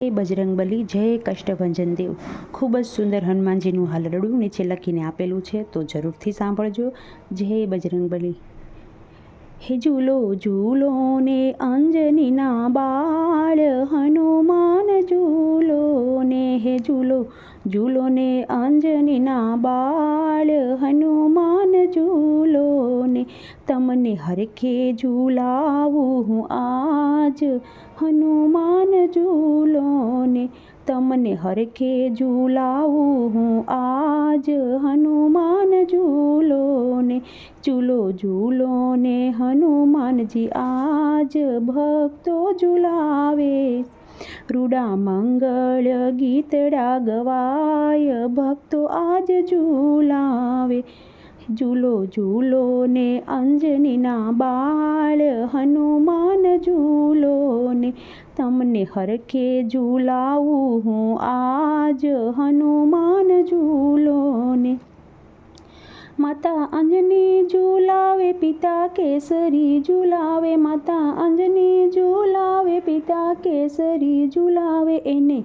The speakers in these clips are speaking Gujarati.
જય બજરંગબલી જય કષ્ટભંજન દેવ. ખૂબ જ સુંદર હનુમાનજીનું હાલરડું નીચે લખીને આપેલું છે, તો જરૂરથી સાંભળજો. જય બજરંગબલી હે ઝૂલો ઝૂલો ને અંજનીના બાળ, હનુમાન ઝૂલો ને હે ઝૂલો ઝૂલો ને અંજનીના બાળ, હનુમાન ઝૂલો ને તમને હરખે ઝૂલાવું હું આજ. હનુમાન ઝૂલો ને તમને હરખે ઝૂલાવું હું આજ. હનુમાન ઝૂલો ને ઝૂલો ઝૂલો ને હનુમાનજી આજ ભક્તો ઝૂલાવે. રૂડા મંગળ ગીતડા ગવાય ભક્તો આજ ઝૂલાવે. ઝૂલો ઝૂલો ને અંજનીના બાળ, હનુમાન ઝૂલો ને તમને હરખે ઝૂલાવું હું આજ, હનુમાન ઝૂલો ને માતા અંજની ઝુલાવે, પિતા કેસરી ઝુલાવે, માતા અંજની ઝુલાવે, પિતા કેસરી ઝુલાવે, એને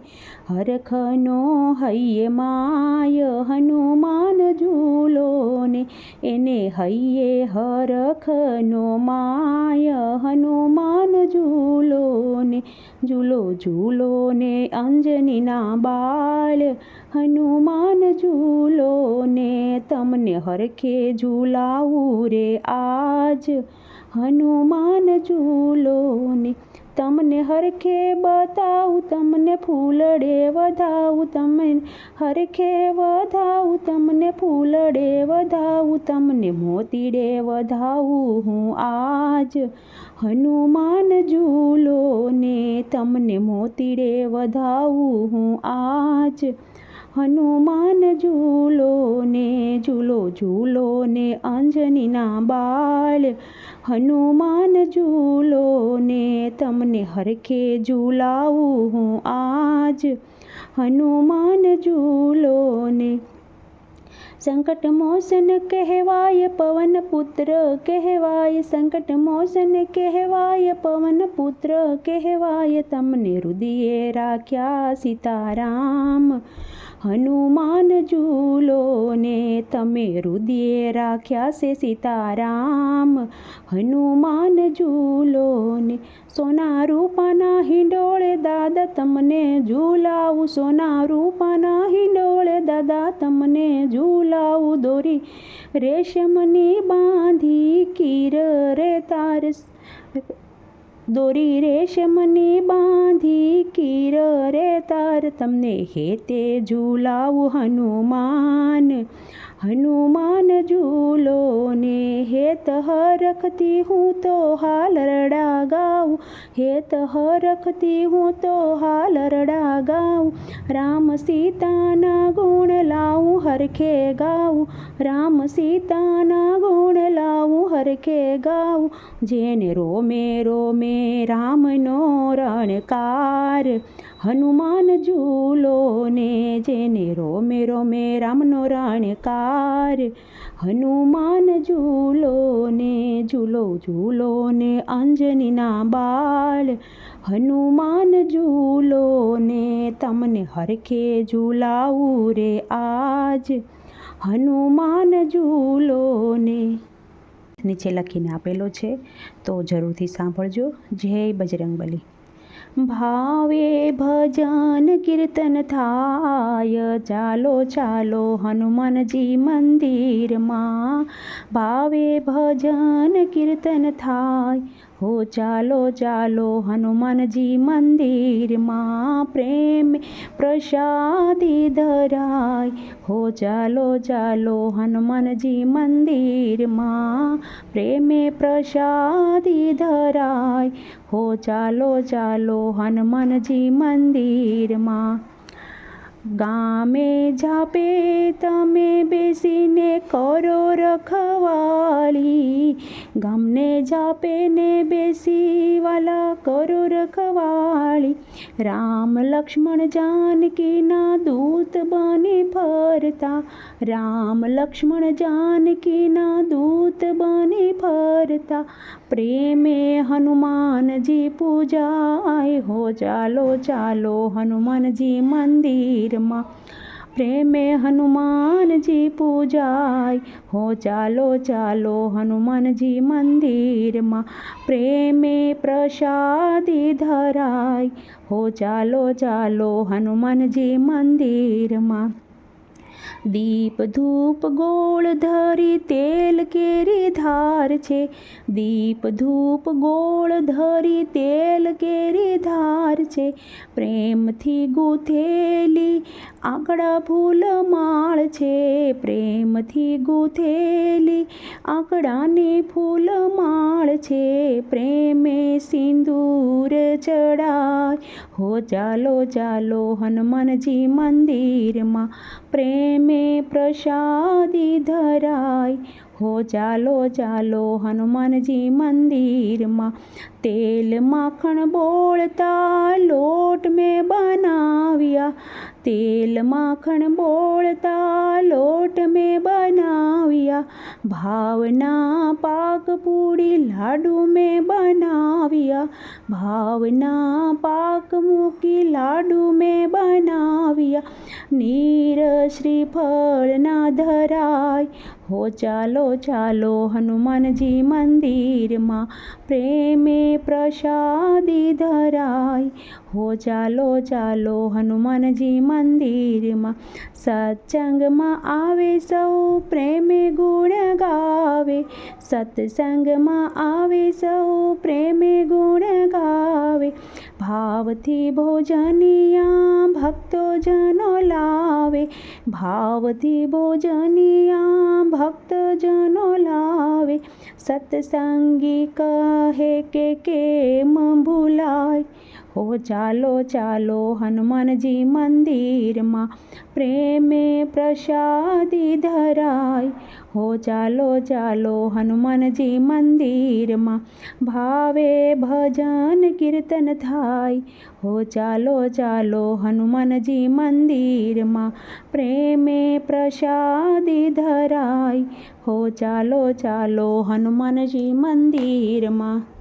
હરખનો હૈયે માય હનુમાન ઝૂલો ને એને હૈયે હરખનો માય હનુમાન ઝૂલો ને ઝૂલો ઝૂલો ને અંજનીના બાળ, હનુમાન ઝૂલો ને તમને હરખે ઝૂલાવું રે આજ. હનુમાન ઝૂલો ને તમને હરખે બતાવું, તમને ફૂલડે વધાવું, તમને હરખે વધાવું, તમને ફૂલડે વધાવું તમને મોતીડે વધાવું હું આજ. હનુમાન ઝૂલો ને તમને મોતીડે વધાવું હું આજ. હનુમાન ઝૂલો ને ઝૂલો ઝૂલો ને અંજનીના બાળ. હનુમાન ઝૂલો ને તમને હરખે ઝૂલાવું હું આજ. હનુમાન ઝૂલો ને સંકટ મોસન કહેવાય પવન પુત્ર કહેવાય, સંકટ મોસન કહેવાય પવન પુત્ર કહેવાય. તમને રુદિએ રાખ્યા સીતારામ, હનુમાન ઝૂલો ને તમે રુદિએ રાખ્યા છે સીતારામ, હનુમાન ઝૂલો ને સોના રૂપાના હિંડોળે દાદા તમને ઝૂલાવું, સોના રૂપાના હિંડોળે દાદા તમને ઝૂલાવું દોરી. રેશમની બાંધી કીર રે તાર દોરી. રેશમની બાંધી કીર રે તાર. તમને હેતે ઝૂલાવું હનુમાન. હનુમાન ઝૂલો ને હેત હરખતી હું તો હાલ રડા ગાઉં હેત હરખતી હું તો હાલરડા ગાઉં. રામ સીતાના ગુણ લાવું, હરખે ગાઉં. રામ સીતાના ગુણ લાવું, હરખે ગાઉં. જેને રોમે રોમે રામનો રણકાર. હનુમાન ઝૂલો ને જેને રોમે રોમે રામનો રણકાર. હનુમાન ઝૂલો ને ઝૂલો ઝૂલો ને અંજનીના બાળ. હનુમાન ઝૂલો ને તમને હરખે ઝૂલાવું રે આજ. હનુમાન ઝૂલો ને નીચે લખીને આપેલો છે, તો જરૂરથી સાંભળજો. જય બજરંગબલી. ભાવે ભજન કીર્તન થાય, ચાલો ચાલો હનુમાનજી મંદિરમાં. ભાવે ભજન કીર્તન થાય હો ચાલો ચાલો હનુમાનજી મંદિરમાં પ્રેમ પ્રસાદી ધરાય. હો ચાલો ચાલો હનુમાનજી મંદિરમાં પ્રેમે પ્રસાદી ધરાય. હો ચાલો ચાલો હનુમાનજી મંદિરમાં ગામે જાપે તમે બેસીને કરો રખવાળી ગામને જાપે ને બેસી વાલા કરો રખવાળી રામ લક્ષ્મણ જાનકીના દૂત બની ફરતા. રામ લક્ષ્મણ જાનકીના દૂત ફરતા પ્રેમે હનુમાનજી પૂજાય. હો, ચાલો ચાલો, હનુમાનજી મંદિરમાં. પ્રેમે હનુમાનજી પૂજાય. હો, ચાલો ચાલો, હનુમાનજી મંદિરમાં. પ્રેમે પ્રસાદી ધરાય. હો, ચાલો ચાલો, હનુમાનજી મંદિરમાં. દીપ ધૂપ ગોળ ધરી તેલ કેરી ધાર છે. દીપ ધૂપ ગોળ ધરી તેલ કેરી ધાર છે. પ્રેમથી ગૂંથેલી આંકડા ફૂલ માળ છે. પ્રેમથી ગૂંથેલી આંકડાની ફૂલ માળ છે. પ્રેમે સિંદૂર ચડાય. હો ચાલો ચાલો હનુમાનજી મંદિરમાં પ્રેમે પ્રસાદી ધરાય હો ચાલો ચાલો હનુમાનજી મંદિરમાં તેલ માખણ બોળતા લોટ મેં બનાવ્યા તેલ માખણ બોળતા લોટ મેં બનાવ્યા ભાવના પાક પૂરી લાડુ મેં બનાવ્યા ભાવના પાક મૂકી લાડુ મેં બનાવ્યા નીર શ્રીફળના ધરાય. હો ચાલો ચાલો હનુમાનજી મંદિરમાં પ્રેમે પ્રસાદી ધરાય. હો ચાલો ચાલો હનુમાનજી મંદિરમાં સત્સંગમાં આવે સૌ પ્રેમે ગુણ ગાવે. સત્સંગમાં આવે સૌ પ્રેમે ગુણ ગાવે. ભાવથી ભોજનિયા ભક્તો જનો લાવે ભાવથી ભોજનિયા ભક્તજનો લાવે સત્સંગી કહે કે કેમ ભૂલાય હો ચાલો ચાલો હનુમાનજી મંદિરમાં પ્રેમે પ્રસાદી ધરાય. હો ચાલો ચાલો હનુમાનજી મંદિરમાં ભાવે ભજન કીર્તન થાય. હો ચાલો ચાલો હનુમાનજી મંદિરમાં પ્રેમે પ્રસાદી ધરાય. હો ચાલો ચાલો હનુમાનજી મંદિરમાં